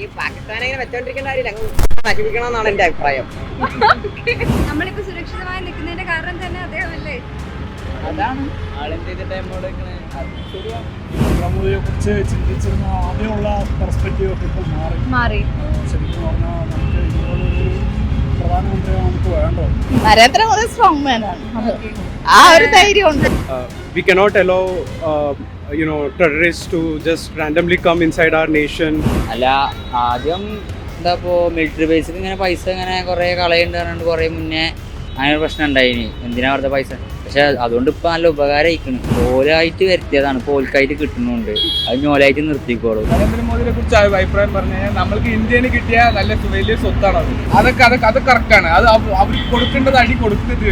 ഈ പാകിസ്ഥാനെ ഇങ്ങനെ വെച്ചോണ്ടിരിക്കേണ്ട കാര്യമില്ല നശിപ്പിക്കണമെന്നാണ് എന്റെ അഭിപ്രായം. നമ്മളിപ്പോ സുരക്ഷിതമായി നിൽക്കുന്നതിന്റെ കാരണം തന്നെ അദ്ദേഹമല്ലേ? അതാണ്. നരേന്ദ്രമോദിയെ കുറിച്ച് ചിന്തിച്ചിരുന്ന ആദ്യമുള്ള പെർസ്പെക്റ്റീവ് ഒക്കെ മാറി. മാറി. ശരിക്കും പറഞ്ഞാൽ നമുക്ക് ഇതുപോലൊരു പ്രധാനമന്ത്രിയെ നമുക്ക് വേണ്ടോ നരേന്ദ്രമോദി സ്ട്രോങ് മാൻ ആണ്. ആ ഒരു ധൈര്യം ഉണ്ട് cannot allow uh, you know terrorists to just randomly come inside our nation. അല്ല ആദ്യം എന്താ ഇപ്പോൾ മിലിറ്ററി ബേസിൽ ഇങ്ങനെ പൈസ ഇങ്ങനെ കുറേ കളയുണ്ട് പറഞ്ഞിട്ട് കുറേ മുന്നേ അങ്ങനെ ഒരു പ്രശ്നം ഉണ്ടായിനി. എന്തിനാ വെറുതെ പൈസ? പക്ഷെ അതുകൊണ്ട് ഇപ്പം നല്ല ഉപകാരമായിക്കണ് ഓലായിട്ട് വരുത്തിയതാണ്. പോൽക്കായിട്ട് കിട്ടുന്നുണ്ട് അത് ഞോലായിട്ട് നിർത്തിക്കോളും. നരേന്ദ്രമോദിയെ കുറിച്ച് അഭിപ്രായം പറഞ്ഞു കഴിഞ്ഞാൽ നമ്മൾക്ക് ഇന്ത്യന് കിട്ടിയ നല്ല വലിയ സ്വത്താണ് അത് അതൊക്കെ അതൊക്കെ അത് കറക്റ്റാണ് അത് അവർ അവർക്ക് കൊടുക്കേണ്ടത് അടി കൊടുക്കുന്നത്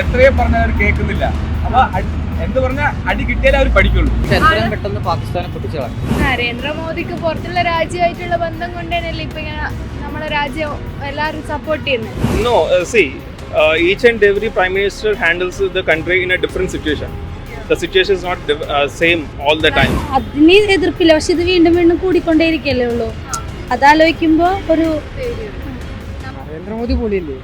എത്രയോ പറഞ്ഞാൽ അവർ കേൾക്കുന്നില്ല. അപ്പൊ അടി- എന്ത് പറഞ്ഞാൽ അടി കിട്ടിയാലേ അവർ പഠിക്കുള്ളൂ. എത്രയും പെട്ടെന്ന് പാകിസ്ഥാനെ പൊട്ടിച്ചളാം നരേന്ദ്രമോദിക്ക് പുറത്തുള്ള രാജ്യമായിട്ടുള്ള ബന്ധം കൊണ്ടേനല്ലേ ഇപ്പൊ ഇങ്ങനെ നമ്മളെ രാജ്യം എല്ലാവരും സപ്പോർട്ട് ചെയ്യുന്നത് no uh, see, and each prime minister handles minister country in a in situation അതിന് എതിർപ്പില്ല. പക്ഷെ ഇത് വീണ്ടും വീണ്ടും കൂടിക്കൊണ്ടേയിരിക്കല്ലേ ഉള്ളൂ. അതാലോചിക്കുമ്പോ ഒരു നരേന്ദ്രമോദി പൊളിയല്ലേ?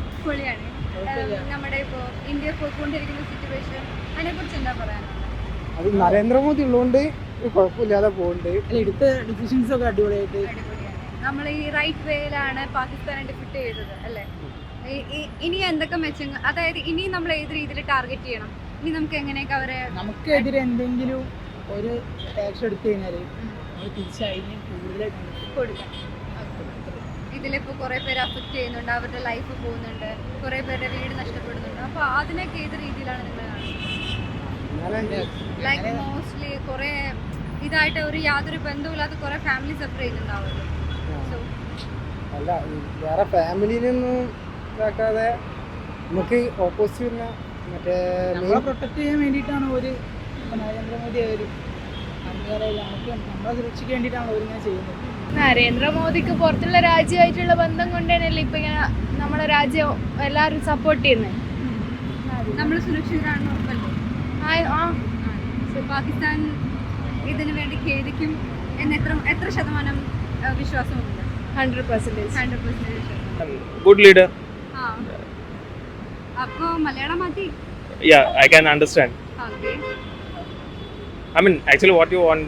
നമ്മുടെ ഇപ്പോ ഇന്ത്യ പോയിക്കൊണ്ടിരിക്കുന്ന സിറ്റുവേഷൻ അതിനെ കുറിച്ച് എന്താ പറയാനുള്ളത് അത് നരേന്ദ്രമോദി ഉള്ളതുകൊണ്ട് കുഴപ്പമില്ലാതെ പോകുന്നുണ്ട് എടുത്ത ഡിസിഷൻസ് ഒക്കെ അടിപൊളിയായിട്ട് നമ്മൾ ഈ റൈറ്റ് വേയിലാണ് പാകിസ്ഥാനെ ഡിഫിറ്റ് ചെയ്തത് അല്ലേ? ഇനി എന്തൊക്കെ മെച്ചങ്ങൾ അതായത് ഇനി നമ്മൾ ഏത് രീതിയിൽ ടാർഗറ്റ് ചെയ്യണം? ഇനി നമുക്ക് എങ്ങനെയൊക്കെ അവരെ നമുക്കെതിരെ എന്തെങ്കിലും ഒരു ടാക്സ് എടുത്തു കഴിഞ്ഞാൽ തിരിച്ചതിന് കൂടുതലായിട്ട് കൊടുക്കാം. ഇതിലിപ്പോൾ കുറേ പേര് അഫക്റ്റ് ചെയ്യുന്നുണ്ട് അവരുടെ ലൈഫ് പോകുന്നുണ്ട് കുറേ പേരുടെ വീട് നഷ്ടപ്പെടുന്നുണ്ട്. അപ്പോൾ അതിനൊക്കെ ഏത് രീതിയിലാണ് നിങ്ങൾ കാണുന്നത്? ലൈക്ക് മോസ്റ്റ്ലി കുറേ ഇതായിട്ട് ഒരു യാതൊരു ബന്ധവുമില്ലാത്ത കുറേ ഫാമിലി സെപ്പറേറ്റ് ചെയ്യുന്നുണ്ടാവുമല്ലോ. സോ അല്ല വേറെ ഫാമിലിയിൽ നിന്നും ഇതാക്കാതെ നമുക്ക് ഓപ്പോസിറ്റ് വരുന്ന മറ്റേ നമ്മളെ പ്രൊട്ടക്ട് ചെയ്യാൻ വേണ്ടിയിട്ടാണ് ഒരു നരേന്ദ്രമോദി ഒരു നമുക്ക് നമ്മളെ സുരക്ഷയ്ക്ക് വേണ്ടിയിട്ടാണ് അവരിങ്ങനെ ചെയ്യുന്നത്. നരേന്ദ്രമോദിക്ക് പുറത്തുള്ള രാജ്യമായിട്ടുള്ള ബന്ധം കൊണ്ടേനല്ലേ ഇപ്പൊ ഇങ്ങനെ നമ്മുടെ രാജ്യം എല്ലാവരും സപ്പോർട്ട് ചെയ്യുന്നത്? നമ്മൾ സുരക്ഷിതരാണെന്ന് പാകിസ്ഥാൻ ഇതിനു വേണ്ടി ഖേദിക്കും എന്ന് എത്ര എത്ര ശതമാനം വിശ്വാസമുണ്ട് hundred percentage hundred percentage Good leader. ആ മലയാളം മതി Yeah, I can understand. Okay I mean, actually, what you want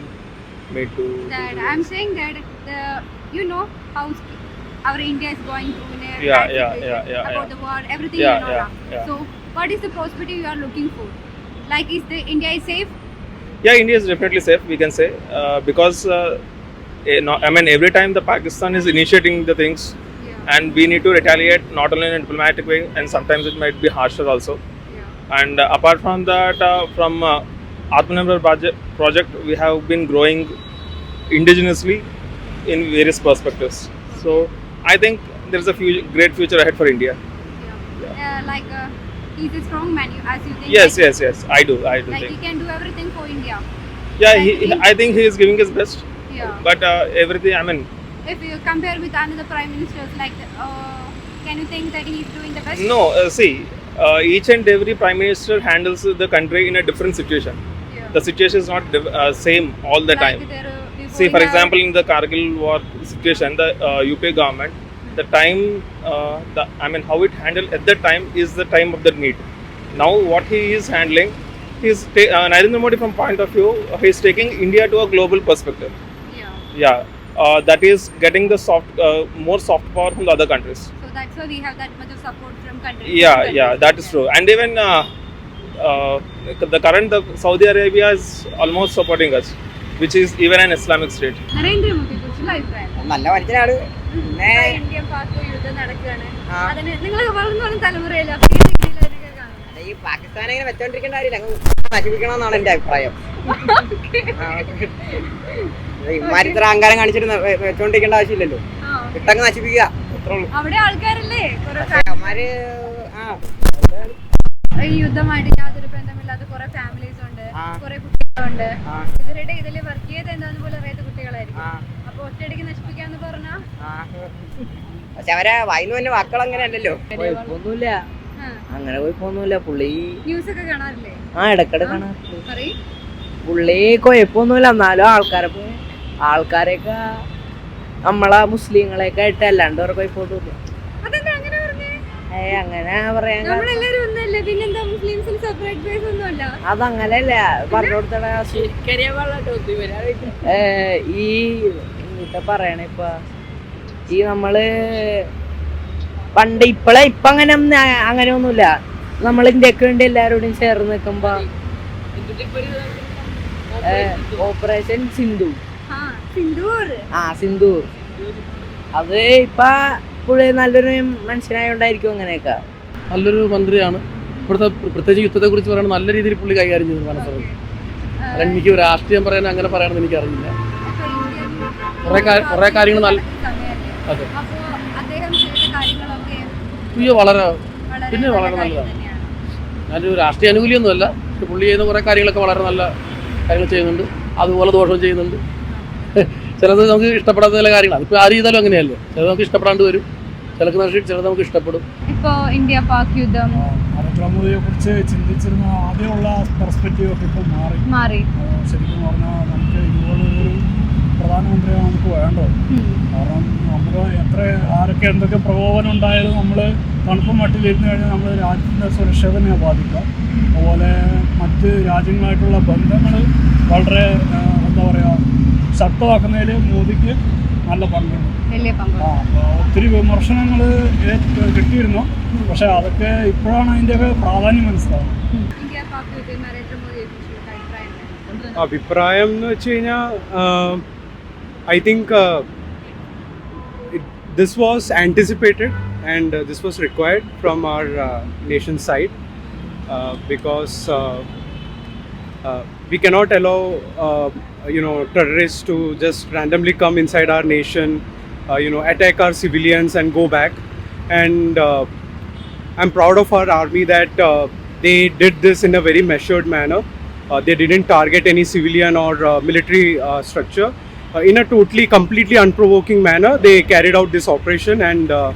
me to. that I'm saying that the you know how our India is going through in a Yeah, yeah, yeah, yeah, about yeah. the war, everything Yeah, you know yeah, yeah. So what is the prosperity you are looking for? Like is the India is safe? Yeah, India is definitely safe, we can say. Uh, because, uh, I mean, every time the Pakistan is initiating the things, Yeah. and we need to retaliate not only in a diplomatic way, and sometimes it might be harsher also. yeah. And uh, apart from that, uh, from uh, Atmanirbhar project, project, we have been growing indigenously in various perspectives. So I think there is a few, great future ahead for India. yeah. Uh, like uh, he's a strong man, you, as you think. Yes, like, yes, yes. I do, I do Like he think. can do everything for India. Yeah, he, I think he is giving his best. Yeah. But uh, everything, I mean, If you compare with another prime ministers, like uh, can you think that he's doing the best? no. Uh, see, uh, each and every prime minister handles the country in a different situation. Yeah. The situation is not div- uh, same all the like time. there, uh, before See, for example, in the Kargil war situation, the uh, UP government, the time, uh, the, I mean, how it handled at that time is the time of the need. Now, what he is handling, he's ta- uh, Narendra Modi from point of view, uh, he is taking India to a global perspective. Yeah. Yeah. Uh, that is getting the soft, uh, more soft power from the other countries. So that's why we have that much of support from countries. Yeah, countries. yeah, that is true. And even uh, uh, the current the Saudi Arabia is almost supporting us, which is even an Islamic state. Narendra Modi. നല്ല മനുഷ്യനാണ് പിന്നെ ഈ പാകിസ്ഥാനെ ഇങ്ങനെ വെച്ചോണ്ടിരിക്കേണ്ട കാര്യമില്ല. അങ്ങ് നശിപ്പിക്കണമെന്നാണ് എന്റെ അഭിപ്രായം. ഇമാരി ഇത്ര അഹങ്കാരം കാണിച്ചിട്ട് വെച്ചോണ്ടിരിക്കേണ്ട ആവശ്യമില്ലല്ലോ. ഇട്ടങ്ങ് നശിപ്പിക്കുക. അത്രേ ഉള്ളൂ. അവിടെ ആൾക്കാരല്ലേ? കുറെ അവന്മാര് ആ ഈ യുദ്ധമായിട്ട് യാതൊരു ബന്ധമില്ലാത്ത കുറെ ഫാമിലീസ് ഉണ്ട്. കുറെ കുട്ടികളുണ്ട്. ഇവരുടെ ഇതിൽ വർക്ക് ചെയ്ത് എന്താന്ന് പോലും അറിയാത്ത കുട്ടികളായിരിക്കും. പക്ഷെ അവരെ വായിന്ന് തന്നെ വാക്കുകൾ അങ്ങനെയല്ലല്ലോ കുഴപ്പമൊന്നുമില്ല ആ. അങ്ങനെ കുഴപ്പമൊന്നുമില്ല പുള്ളി കാണാറില്ലേ? ആ ഇടക്കിടെ പറയും. പുള്ളി കുഴപ്പമൊന്നുമില്ല എന്നാലും ആൾക്കാരെ ആൾക്കാരെയൊക്കെ നമ്മളെ മുസ്ലിങ്ങളെയൊക്കെ ആയിട്ട് അല്ലാണ്ട് വേറെ കുഴപ്പമൊന്നുമില്ല അങ്ങനെ അങ്ങനെ പറയാൻ കാരണം- നമ്മളെല്ലാരും ഒന്നല്ലേ? പിന്നെന്താ മുസ്ലിംസിന് സെപ്പറേറ്റ് പ്ലേസ് ഒന്നുമല്ല? അതങ്ങനെയല്ല. പറഞ്ഞു കൊടുത്തട. ഏ, ഈ എന്നിട്ട് പറയണ ഇപ്പൊ. ഈ നമ്മൾ പണ്ട് ഇപ്പളെ ഇപ്പൊ അങ്ങനെ അങ്ങനെ ഒന്നുമില്ല നമ്മൾ ഇന്ത്യയ്ക്ക് വേണ്ടി എല്ലാരോടും ചേർന്ന് നിൽക്കുമ്പോ ഓപ്പറേഷൻ സിന്ധു. ആ സിന്ധൂർ ആ സിന്ധു അത് ഇപ്പൊ പുള്ളി നല്ലൊരു മനുഷ്യനായോണ്ടായിരിക്കും അങ്ങനെയൊക്കെ. നല്ലൊരു മന്ത്രിയാണ്. ഇവിടുത്തെ പ്രത്യേകിച്ച് യുദ്ധത്തെ കുറിച്ച് പറയുന്നത് നല്ല രീതിയിൽ പുള്ളി കൈകാര്യം ചെയ്തു മനസ്സിലാക്കി അല്ല എനിക്ക് രാഷ്ട്രീയം പറയാൻ അങ്ങനെ പറയണമെന്ന് എനിക്ക് അറിയില്ല കുറേ കാര്യങ്ങൾ നല്ല- അതെ. അപ്പോ അദ്ദേഹം ചെയ്ത കാര്യങ്ങളൊക്കെ അയ്യോ വളരെ പിന്നെ വളരെ നല്ലതാണ്. ഞാനൊരു രാഷ്ട്രീയ അനുകൂലിയൊന്നുമല്ല. പക്ഷെ പുള്ളി ചെയ്യുന്ന കുറേ കാര്യങ്ങളൊക്കെ വളരെ നല്ല കാര്യങ്ങൾ ചെയ്യുന്നുണ്ട്. അതുപോലെ ദോഷവും ചെയ്യുന്നുണ്ട്. ചിലത് നമുക്ക് ഇഷ്ടപ്പെടാത്ത ചില കാര്യങ്ങൾ. അതിപ്പോൾ ആര് ചെയ്താലും അങ്ങനെയല്ലേ? ചിലത് നമുക്ക് ഇഷ്ടപ്പെടാണ്ട് വരും. ചിലക്ക് നഷ്ടം ചിലത് നമുക്ക് ഇഷ്ടപ്പെടും. ഇപ്പോ ഇന്ത്യ പാക് യുദ്ധം നരേന്ദ്രമോദിയെ കുറിച്ച് ചിന്തിച്ചിരുന്ന ആദ്യമുള്ള പെർസ്പെക്റ്റീവ് ഒക്കെ ഇപ്പോൾ മാറി. മാറി. ശരിക്കും പറഞ്ഞാൽ നമുക്ക് ഇതുപോലൊരു പ്രധാനമന്ത്രിയാണ് നമുക്ക് വേണ്ടത്. കാരണം നമ്മൾ എത്ര ആരൊക്കെ എന്തൊക്കെ പ്രകോപനം ഉണ്ടായാലും നമ്മൾ തണുപ്പും മട്ടിലിരുന്ന് കഴിഞ്ഞാൽ നമ്മൾ രാജ്യത്തിന്റെ സുരക്ഷ തന്നെ ബാധിക്കുക അതുപോലെ മറ്റ് രാജ്യങ്ങളായിട്ടുള്ള ബന്ധങ്ങൾ വളരെ എന്താ പറയുക ശക്തമാക്കുന്നതിൽ മോദിക്ക് നല്ല പങ്കുണ്ട്. ആ ഒത്തിരി വിമർശനങ്ങൾ കിട്ടിയിരുന്നു. പക്ഷെ അതൊക്കെ ഇപ്പോഴാണ് അതിന്റെയൊക്കെ പ്രാധാന്യം മനസ്സിലാവുന്നത്. അഭിപ്രായം എന്ന് വെച്ച് നരേന്ദ്രമോദിയെ I think uh, it, this was anticipated and uh, this was required from our uh, nation's side uh, because uh, uh, we cannot allow uh, you know terrorists to just randomly come inside our nation, uh, you know, attack our civilians and go back. And uh, I'm proud of our army that uh, they did this in a very measured manner. Uh, they didn't target any civilian or uh, military uh, structure in a totally completely unprovoking manner they carried out this operation and uh,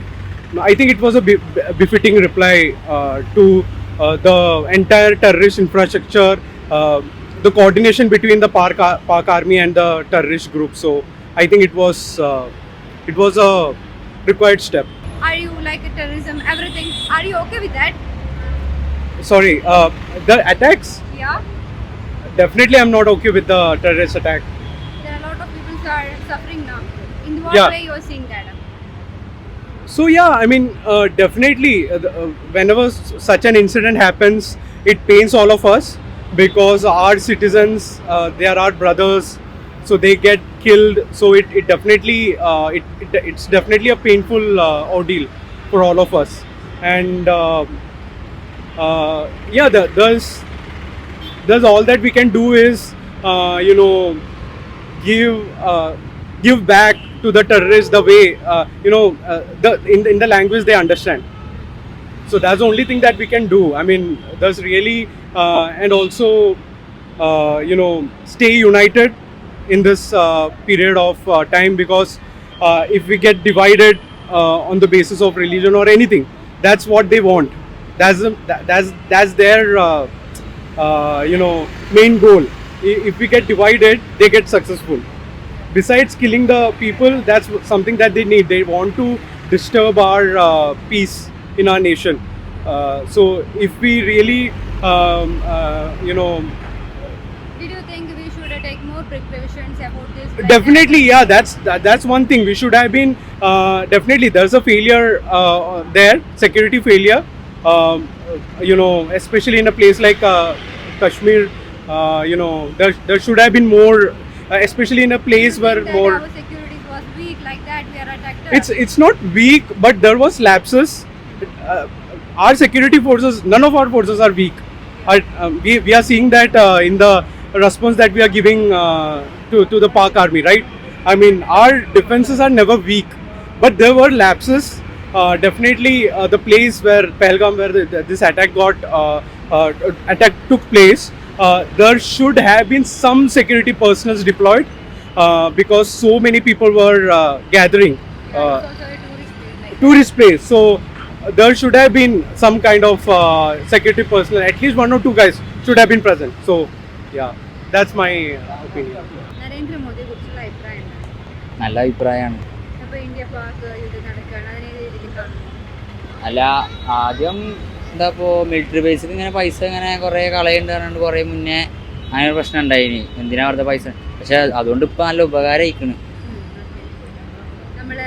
i think it was a be- befitting reply uh, to uh, the entire terrorist infrastructure uh, the coordination between the Park, Park Army and the terrorist group. So I think it was uh, it was a required step. Are you like a terrorism? Everything? Are you okay with that? Sorry, uh, the attacks. Yeah. Definitely, I'm not okay with the terrorist attack. There are a lot of people who are suffering now. In what Yeah. way you are seeing that? So yeah, I mean, uh, definitely, uh, uh, whenever s- such an incident happens, it pains all of us because our citizens, uh, they are our brothers, so they get killed. So it, it definitely, uh, it, it it's definitely a painful uh, ordeal for all of us. And uh, uh, yeah, the, there's there's all that we can do is, uh, you know, give uh, give back to the terrorists the way uh, you know uh, the in, in the language they understand. So that's the only thing that we can do. I mean there's really uh, and also uh, you know stay united in this uh, period of uh, time because uh, if we get divided uh, on the basis of religion or anything that's what they want. That's that's that's their uh, uh, you know main goal if we get divided they get successful. Besides killing the people that's something that they need. They want to disturb our uh, peace in our nation. Uh, so if we really um, uh, you know Did you think we should take more precautions about this? Like definitely yeah that's that, that's one thing. We should have been uh, definitely there's a failure uh, there security failure. Um, you know especially in a place like uh, kashmir uh, you know there, there should have been more uh, especially in a place where more Our security was weak, like that we are attacked. it's it's not weak but there was lapses. Uh, our security forces none of our forces are weak. Our, um, we, we are seeing that uh, in the response that we are giving uh, to, to the park army right? I mean our defenses are never weak but there were lapses. Uh, definitely uh, the place where Pahalgam where the, the- this attack got uh, uh, attack took place uh, there should have been some security personnel deployed uh, because so many people were uh, gathering uh, It's also a tourist place, like tourist place. So uh, there should have been some kind of uh, security personnel. At least one or two guys should have been present. So yeah, that's my uh, opinion. നരേന്ദ്രമോദിയെ കുറിച്ചുള്ള അഭിപ്രായം എന്താണ്? നല്ല അഭിപ്രായമാണ് ഇപ്പൊ India Pak യുദ്ധം നടക്കുകയാണ് അതിനെ ഏത് രീതിയിൽ കാണുന്നു അല്ല ആദ്യം എന്താ ഇപ്പോൾ മിലിറ്ററി ബേസിൽ ഇങ്ങനെ പൈസ ഇങ്ങനെ കുറേ കളയുണ്ട് പറഞ്ഞിട്ട് കുറേ മുന്നേ അങ്ങനെ ഒരു പ്രശ്നം ഉണ്ടായിനി എന്തിനാ വെറുതെ പൈസ? പക്ഷെ അതുകൊണ്ട് ഇപ്പം നല്ല ഉപകാരം ആയിക്കണ് നമ്മൾ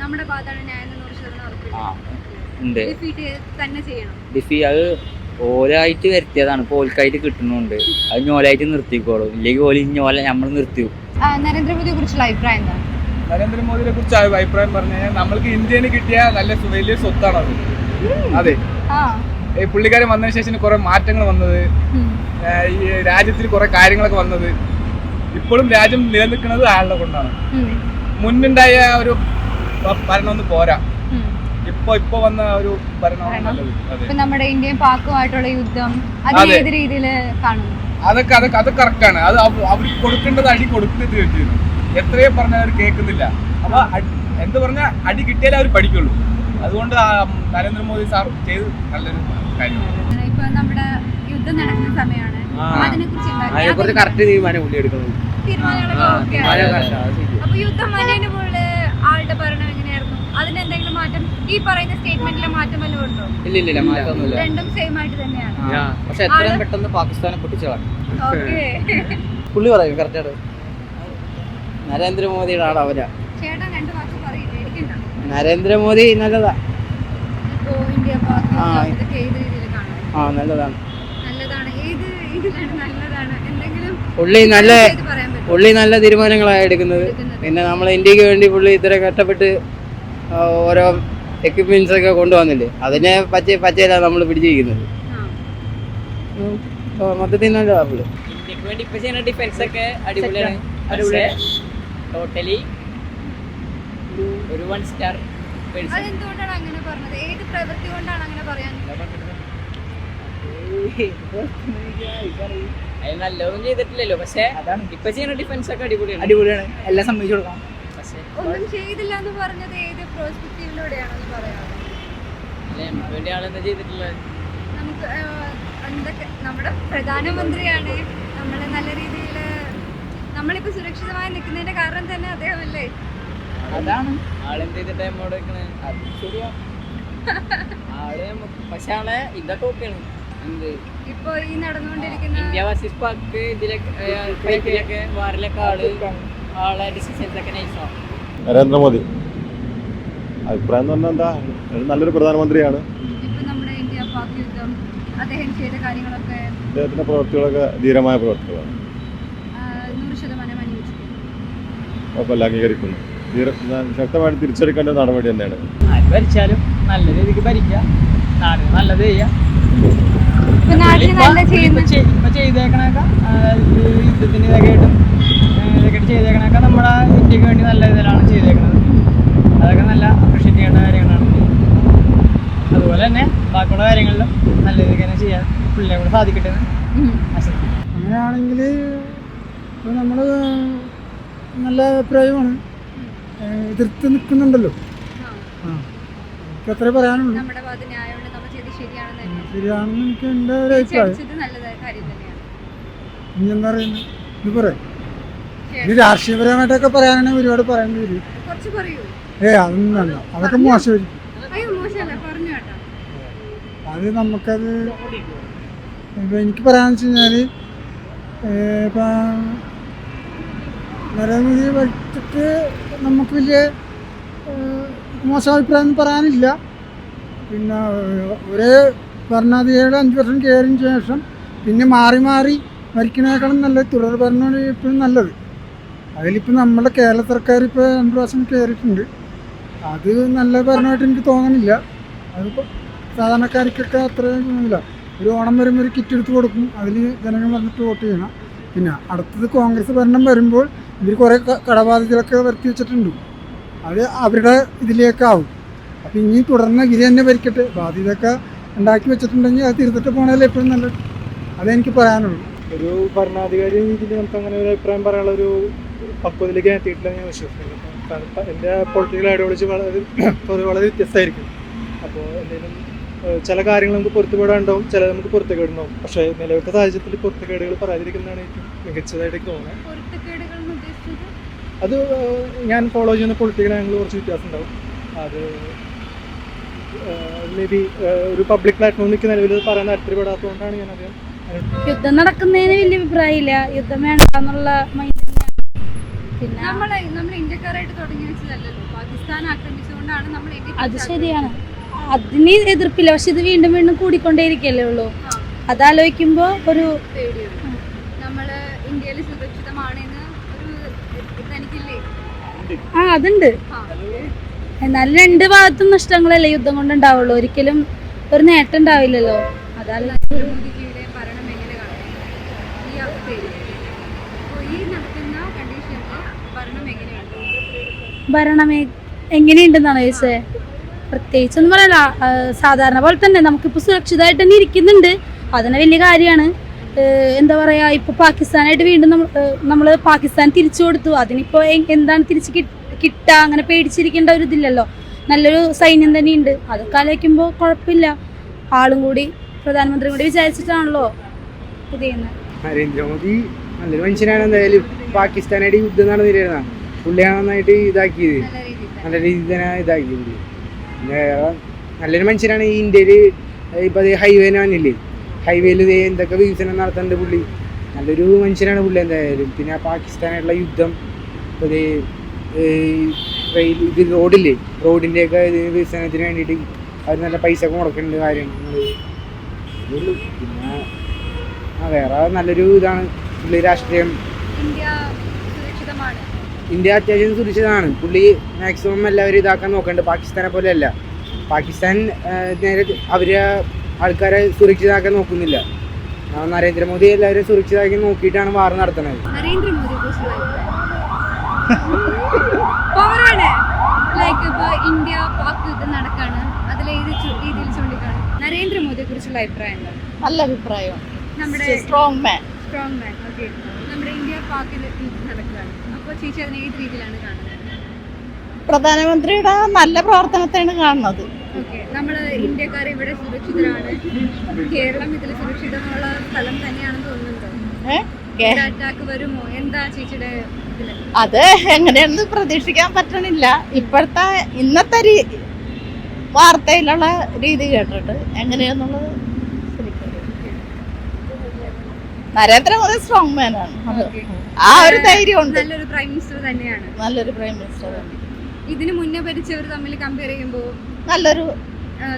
നമ്മുടെ ഭാഗത്താണ് ന്യായം എന്ന് നൂറ് ആ ഉറപ്പില്ല. ഉണ്ട്. ഡിഫീറ്റ് തന്നെ ചെയ്യണം. ഡിഫി അത് ഓലായിട്ട് വരുത്തിയതാണ്. ഇപ്പോൾ ഓൽക്കായിട്ട് കിട്ടുന്നുണ്ട് അത് ഞോലായിട്ട് നിർത്തിക്കോളും. ഇല്ലെങ്കിൽ ഇനി ഞോല നമ്മൾ നിർത്തി നരേന്ദ്രമോദിയെ കുറിച്ചുള്ള അഭിപ്രായം നരേന്ദ്രമോദിയെ കുറിച്ച് അഭിപ്രായം പറഞ്ഞു കഴിഞ്ഞാൽ നമ്മൾക്ക് ഇന്ത്യന് കിട്ടിയ നല്ല വലിയ സ്വത്താണ് സ്വത്താണത് അതെ. ആ. ഈ പുള്ളിക്കാരൻ വന്നതിന് ശേഷം കുറെ മാറ്റങ്ങൾ വന്നത് ഈ രാജ്യത്തിൽ കുറെ കാര്യങ്ങളൊക്കെ വന്നത്. ഇപ്പോഴും രാജ്യം നിലനിൽക്കുന്നത് ആളുടെ കൊണ്ടാണ്. മുന്നുണ്ടായ ഒരു ഭരണം ഭരണമൊന്നും പോരാ. ഇപ്പൊ ഇപ്പൊ വന്ന ഒരു ഇപ്പൊ നമ്മുടെ ഇന്ത്യയും പാക്കുമായിട്ടുള്ള യുദ്ധം അത്. ഏത് രീതിയിൽ കാണുന്നു? അതൊക്കെ അതൊക്കെ അത് കറക്റ്റാണ് അത് അവ- അവർക്ക് കൊടുക്കേണ്ടത് അടി കൊടുക്കുന്നത് വെച്ചിരുന്നു എത്രയോ പറഞ്ഞാൽ അവർ കേൾക്കുന്നില്ല. അപ്പൊ എന്ത് പറഞ്ഞാൽ അടി കിട്ടിയാലേ അവർ പഠിക്കുള്ളൂ. അതുകൊണ്ട് നരേന്ദ്രമോദി സാർ ചെയ്ത് നല്ലൊരു ഇപ്പൊ നമ്മുടെ യുദ്ധം നടക്കുന്ന സമയമാണ്. അതിനെ കുറിച്ച് കറക്റ്റ് തീരുമാനം പുള്ളി എടുക്കുന്നത് തീരുമാനം correct ആ, അത് ശരിയാ. അപ്പൊ യുദ്ധം വന്നതിന് മുകളിൽ ആളുടെ ഭരണം എങ്ങനെയായിരുന്നു? അതിന് എന്തെങ്കിലും മാറ്റം? ഈ പറയുന്ന സ്റ്റേറ്റ്മെന്റിലെ മാറ്റം വല്ലതും ഉണ്ടോ? ഇല്ല ഇല്ല മാറ്റമൊന്നുമില്ല. രണ്ടും സെയിം ആയിട്ട് തന്നെയാണ്. പക്ഷെ എത്രയും പെട്ടെന്ന് പാകിസ്ഥാനെ പൊട്ടിച്ചതാണ്. ഓക്കെ. പുള്ളി പറയും കറക്റ്റാണ് നരേന്ദ്രമോദിയുടെ ആൾ അവരാ. ചേട്ടൻ രണ്ട് വാക്ക് പറയില്ല? എടുക്കണ്ട നരേന്ദ്രമോദി നല്ലതാ. ഇന്ത്യ ആ. നല്ലതാണ്. നല്ലതാണ്. നല്ലതാണ്. പുള്ളി നല്ല പുള്ളി നല്ല തീരുമാനങ്ങളാണ് എടുക്കുന്നത്. പിന്നെ നമ്മൾ ഇന്ത്യയ്ക്ക് വേണ്ടി പുള്ളി ഇത്ര കഷ്ടപ്പെട്ട് ഓരോ എക്യുപ്മെന്റ്സ് ഒക്കെ കൊണ്ടുവന്നില്ലേ? അതിനെ പച്ച പച്ചയിലാണ് നമ്മൾ പിടിച്ചിരിക്കുന്നത്. ആ, മൊത്തത്തിൽ നല്ലതാ പുള്ളി. ഇന്ത്യയ്ക്ക് വേണ്ടി ഇപ്പൊ ചെയ്യുന്ന ഡിഫൻസ് ഒക്കെ അടിപൊളിയാണ്. അടിപൊളിയാണ് ടോട്ടലി ഒരു വൺ സ്റ്റാർ അതെന്തുകൊണ്ടാണ് അങ്ങനെ പറഞ്ഞത്? ഏത് പ്രവൃത്തി കൊണ്ടാണ് അങ്ങനെ പറയാൻ? അത് നല്ലതൊന്നും ചെയ്തിട്ടില്ലല്ലോ പക്ഷേ ഇപ്പൊ ചെയ്യുന്ന ഡിഫൻസ് ഒക്കെ അടിപൊളിയാണ്. അടിപൊളിയാണ്. എല്ലാം സമ്മതിച്ചു കൊടുക്കാം. ഒന്നും ചെയ്തില്ല എന്ന് പറഞ്ഞത് ഏത് പ്രോസ്പെക്റ്റീവിലൂടെയാണെന്ന് പറയാം അല്ലെ നമുക്ക് എന്തൊക്കെ നമ്മുടെ പ്രധാനമന്ത്രിയാണ്. നമ്മളെ നല്ല രീതിയിൽ നമ്മളിപ്പോ സുരക്ഷിതമായി നിൽക്കുന്നതിന്റെ കാരണം തന്നെ അദ്ദേഹമല്ലേ? അതാണ്. ആളെന്ത് ചെയ്തിട്ട് നമ്മോട് വെക്കണേ? അത് ശരിയാ. ആൾ പക്ഷെ ആളെ ഇതൊക്കെ ഓക്കെയാണ് എന്ത്? ഇപ്പൊ ഈ നടന്നുകൊണ്ടിരിക്കുന്ന ഇന്ത്യ വേഴ്സസ് പാക് ഇതിലൊക്കെ ഫൈറ്റിലൊക്കെ വാറിലൊക്കെ ആൾ ആളെ ഡിസിഷൻസ് ഒക്കെ നൈസാണ് നരേന്ദ്രമോദി. അഭിപ്രായം എന്ന് പറഞ്ഞാൽ എന്താ? നല്ലൊരു പ്രധാനമന്ത്രിയാണ്. അദ്ദേഹത്തിന്റെ നമ്മുടെ ഇന്ത്യ പാക് യുദ്ധം അദ്ദേഹം ചെയ്ത കാര്യങ്ങളൊക്കെ അദ്ദേഹത്തിന്റെ പ്രവൃത്തികളൊക്കെ ധീരമായ പ്രവൃത്തികളാണ്. ആഹ്, നൂറ് ശതമാനം അംഗീകരിക്കുന്നു. ശക്തമായിട്ട് തിരിച്ചെടുക്കേണ്ട നടപടി തന്നെയാണ്. ആര് ഭരിച്ചാലും നല്ല രീതിക്ക് ഭരിക്കാം. നല്ലത് ചെയ്യാം. ഇപ്പൊ നല്ല ചെയ്യുന്ന ഇപ്പൊ ചെയ്- ഇപ്പൊ ചെയ്തേക്കണൊക്കെ യുദ്ധത്തിന് ഇതൊക്കെ ആയിട്ടും ഇതൊക്കെ ആയിട്ട് ചെയ്തേക്കണൊക്കെ നമ്മുടെ ഇന്ത്യയ്ക്ക് വേണ്ടി നല്ല ഇതിലാണ് ചെയ്തേക്കണത്. അതൊക്കെ നല്ല അപ്രീഷിയേറ്റ് ചെയ്യേണ്ട കാര്യങ്ങളാണ്. അതുപോലെ തന്നെ ബാക്കിയുള്ള കാര്യങ്ങളിലും നല്ല രീതിക്ക് തന്നെ ചെയ്യാൻ പുള്ളിയെ കൂടെ സാധിക്കട്ടെ എന്ന് ആശംസിക്കുന്നു. അങ്ങനെയാണെങ്കിൽ നമ്മൾ നല്ല അഭിപ്രായമാണ്. എതിർത്ത് നിൽക്കുന്നുണ്ടല്ലോ. ആ. എത്ര പറയാനുള്ളൂ നമ്മുടെ ഭാഗത്ത് ന്യായമുണ്ട് നമ്മൾ ചെയ്ത് ശരിയാണെന്ന് തന്നെ. ശരിയാണെന്ന് എനിക്ക് എന്റെ ഒരു അഭിപ്രായം. തിരിച്ചടിച്ചത് നല്ലതായ കാര്യം തന്നെയാണ്. ഇനി എന്താ പറയുന്നത്? ഇത് പറയാം ഇത് രാഷ്ട്രീയപരമായിട്ടൊക്കെ പറയാനാണെങ്കിൽ ഒരുപാട് പറയേണ്ടി വരും. കുറച്ച് പറയൂ. ഏ അതൊന്നും വേണ്ട അതൊക്കെ മോശമായിരിക്കും. അത് നമുക്കത് ഇപ്പൊ എനിക്ക് പറയാന്ന് വെച്ച് കഴിഞ്ഞാൽ ഇപ്പം നരേന്ദ്രമോദി പറ്റിട്ട് നമുക്ക് വലിയ മോശം അഭിപ്രായം പറയാനില്ല. പിന്നെ ഒരേ ഭരണാധികാരിയുടെ അഞ്ച് വർഷം കയറിയതിന് ശേഷം പിന്നെ മാറി മാറി ഭരിക്കുന്നതിനേക്കാളും നല്ലത് തുടർ ഭരണമാണ് ഇപ്പോഴും നല്ലത്. അതിലിപ്പോൾ നമ്മുടെ കേരള സർക്കാർ ഇപ്പോൾ രണ്ട് പ്രാവശ്യം കയറിയിട്ടുണ്ട് അത് നല്ല ഭരണമായിട്ട് എനിക്ക് തോന്നുന്നില്ല അതിപ്പോൾ സാധാരണക്കാർക്കൊക്കെ ഇല്ല ഒരു ഓണം വരുമ്പോൾ ഒരു കിറ്റ് എടുത്ത് കൊടുക്കും. അതിൽ ജനങ്ങൾ വന്നിട്ട് വോട്ട് ചെയ്യണം. പിന്നെ അടുത്തത് കോൺഗ്രസ് ഭരണം വരുമ്പോൾ ഇവർ കുറേ ക- കടബാധ്യതകളൊക്കെ വരുത്തി വെച്ചിട്ടുണ്ട്. അത് അവരുടെ ഇതിലേക്കാവും അപ്പം ഇനി തുടർന്ന് ഇവർ തന്നെ ഭരിക്കട്ടെ. ബാധ്യതയൊക്കെ ഉണ്ടാക്കി വെച്ചിട്ടുണ്ടെങ്കിൽ അത് തിരുത്തിട്ട് പോകണമല്ലോ എപ്പോഴും നല്ലത്? അതെനിക്ക് പറയാനുള്ളൂ. ഒരു ഭരണാധികാരി രീതിയിൽ നമുക്ക് അങ്ങനെ ഒരു അഭിപ്രായം പറയാനുള്ള ഒരു പക്വതയിലേക്ക് ഞാൻ എത്തിയിട്ടില്ല ഞാൻ വിശ്വസിക്കുന്നു. എന്റെ പൊളിറ്റിക്കൽ ഐഡിയോളജി വളരെ വളരെ വ്യത്യസ്തമായിരിക്കും. അപ്പോൾ എന്തെങ്കിലും ചില കാര്യങ്ങൾ നമുക്ക് പൊരുത്തപ്പെടാണ്ടാവും ചില നമുക്ക് പൊരുത്തക്കേടുണ്ടാവും. പക്ഷേ നിലവിലത്തെ സാഹചര്യത്തിൽ പൊരുത്തക്കേടുകൾ പറയാതിരിക്കുന്നതാണ് ഏറ്റവും മികച്ചതായിട്ട് തോന്നുന്നത്. അത് ഞാൻ ഫോളോ ചെയ്യുന്ന പൊളിറ്റിക്കൽ ആംഗിൾ കുറച്ച് വ്യത്യാസം ഉണ്ടാവും അത് മേ ബി ഒരു പബ്ലിക് പ്ലാറ്റ്ഫോമിൽ നിൽക്കുന്ന നിലവിൽ പറയാൻ താല്പര്യപ്പെടാത്തതുകൊണ്ടാണ് ഞാൻ അത് യുദ്ധം നടക്കുന്നതിന് വലിയ അഭിപ്രായമില്ല. യുദ്ധം വേണ്ട എന്നുള്ള മൈൻഡ് പിന്നെ നമ്മളെ നമ്മൾ ഇന്ത്യക്കാരായിട്ട് തുടങ്ങി വെച്ചതല്ലല്ലോ. പാകിസ്ഥാൻ ആക്രമിച്ചുകൊണ്ടാണ് നമ്മൾ അത് ശരിയാണ്. അതിന് എതിർപ്പില്ല. പക്ഷെ ഇത് വീണ്ടും വീണ്ടും കൂടിക്കൊണ്ടേയിരിക്കല്ലേ ഉള്ളൂ. അതാലോചിക്കുമ്പോ ഒരു പേടിയുണ്ട്. നമ്മൾ ഇന്ത്യയിൽ സുരക്ഷിതമാണെന്ന് ഒരു ആ അതുണ്ട്. എന്നാലും രണ്ട് ഭാഗത്തും നഷ്ടങ്ങളല്ലേ യുദ്ധം കൊണ്ട് ഉണ്ടാവുള്ളൂ ഒരിക്കലും ഒരു നേട്ടം ഉണ്ടാവില്ലല്ലോ. അതല്ല ഭരണം എങ്ങനെയുണ്ടെന്നാണ് ചോദിച്ചത് പ്രത്യേകിച്ചൊന്നും പറയല ആ, സാധാരണ പോലെ തന്നെ നമുക്കിപ്പോൾ സുരക്ഷിതമായിട്ട് തന്നെ ഇരിക്കുന്നുണ്ട്. അതന്നെ വലിയ കാര്യമാണ്. എന്താ പറയാ ഇപ്പൊ പാകിസ്ഥാനായിട്ട് വീണ്ടും നമ്മൾ പാകിസ്ഥാൻ തിരിച്ചു കൊടുത്തു. അതിനിപ്പോ എന്താണ് തിരിച്ച് കിട്ട- കിട്ടുക അങ്ങനെ പേടിച്ചിരിക്കേണ്ട ഒരു ഇതില്ലല്ലോ. നല്ലൊരു സൈന്യം തന്നെയുണ്ട്. അതൊക്കെ ആലോചിക്കുമ്പോൾ കുഴപ്പമില്ല. ആളും കൂടി പ്രധാനമന്ത്രി കൂടി വിചാരിച്ചിട്ടാണല്ലോ നരേന്ദ്രമോദി നല്ലൊരു മനുഷ്യനാണ്. എന്തായാലും പാകിസ്ഥാനായിട്ട് യുദ്ധം നടന്നിരുന്ന പുള്ളിയാണ് നന്നായിട്ട് ഇതാക്കിയത്. നല്ല രീതിയിൽ തന്നെ. നല്ല നല്ലൊരു മനുഷ്യനാണ് ഈ ഇന്ത്യയിൽ ഇപ്പം അത് ഹൈവേനെ വന്നില്ലേ ഹൈവേയിൽ എന്തൊക്കെ വികസനം നടത്തുന്നുണ്ട് പുള്ളി. നല്ലൊരു മനുഷ്യനാണ് പുള്ളി എന്തായാലും. പിന്നെ പാകിസ്ഥാനായിട്ടുള്ള യുദ്ധം ഇപ്പോൾ ഇത് റെയിൽ ഇത് റോഡില്ലേ? റോഡിന്റെയൊക്കെ ഇത് വികസനത്തിന് വേണ്ടിയിട്ട് അവർ നല്ല പൈസ ഒക്കെ മുടക്കുന്നുണ്ട് കാര്യങ്ങൾ ഇതുള്ളൂ പിന്നെ വേറെ നല്ലൊരു ഇതാണ് പുള്ളി രാഷ്ട്രീയം. ഇന്ത്യ അത്യാവശ്യം സുരക്ഷിതമാണ്. പുള്ളി മാക്സിമം എല്ലാവരും ഇതാക്കാൻ നോക്കുന്നുണ്ട് പാകിസ്ഥാനെ പോലെയല്ല. പാകിസ്ഥാൻ നേരെ അവരെ ആൾക്കാരെ സുരക്ഷിതമാക്കാൻ നോക്കുന്നില്ല. നരേന്ദ്രമോദി എല്ലാവരും സുരക്ഷിതമാക്കി നോക്കിയിട്ടാണ് വാർ നടത്തുന്നത്. ഇന്ത്യ പാക് യുദ്ധം നടക്കാണ്. അതിൽ ഏത് ചു- രീതിയിൽ ചൂണ്ടിക്കാണ്? നരേന്ദ്രമോദിയെ കുറിച്ചുള്ള അഭിപ്രായം നല്ല അഭിപ്രായം. നമ്മുടെ strong man strong man okay നമ്മുടെ ഇന്ത്യ നടക്കുകയാണ് അപ്പോൾ ചേച്ചി അതിനെ ഏത് രീതിയിലാണ് കാണുന്നത്? പ്രധാനമന്ത്രിയുടെ നല്ല പ്രവർത്തനത്തെയാണ് കാണുന്നത്. ഓക്കെ. നമ്മൾ ഇന്ത്യക്കാർ ഇവിടെ സുരക്ഷിതരാണ്. കേരളം ഇതിൽ സുരക്ഷിതമുള്ള സ്ഥലം തന്നെയാണെന്ന് തോന്നുന്നുണ്ടോ? ഏ? കേ- അറ്റാക്ക് വരുമോ? എന്താ ചേച്ചിയുടെ ഇതിൽ? അത് എങ്ങനെയാണെന്ന് പ്രതീക്ഷിക്കാൻ പറ്റണില്ല. ഇപ്പോഴത്തെ ഇന്നത്തെ വാർത്തയിലുള്ള രീതി കേട്ടിട്ട് എങ്ങനെയാന്നുള്ളത് ശരിക്കും നരേന്ദ്രമോദി സ്ട്രോങ് മാൻ ആണ്. ആ ഒരു ധൈര്യമുണ്ട്. നല്ലൊരു പ്രൈം മിനിസ്റ്റർ തന്നെയാണ്. നല്ലൊരു പ്രൈം മിനിസ്റ്റർ ഇതിന് മുന്നേ ഭരിച്ചവർ തമ്മിൽ കമ്പയർ ചെയ്യുമ്പോൾ നല്ലൊരു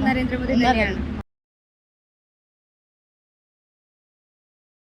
നരേന്ദ്രമോദി തന്നെയാണ്.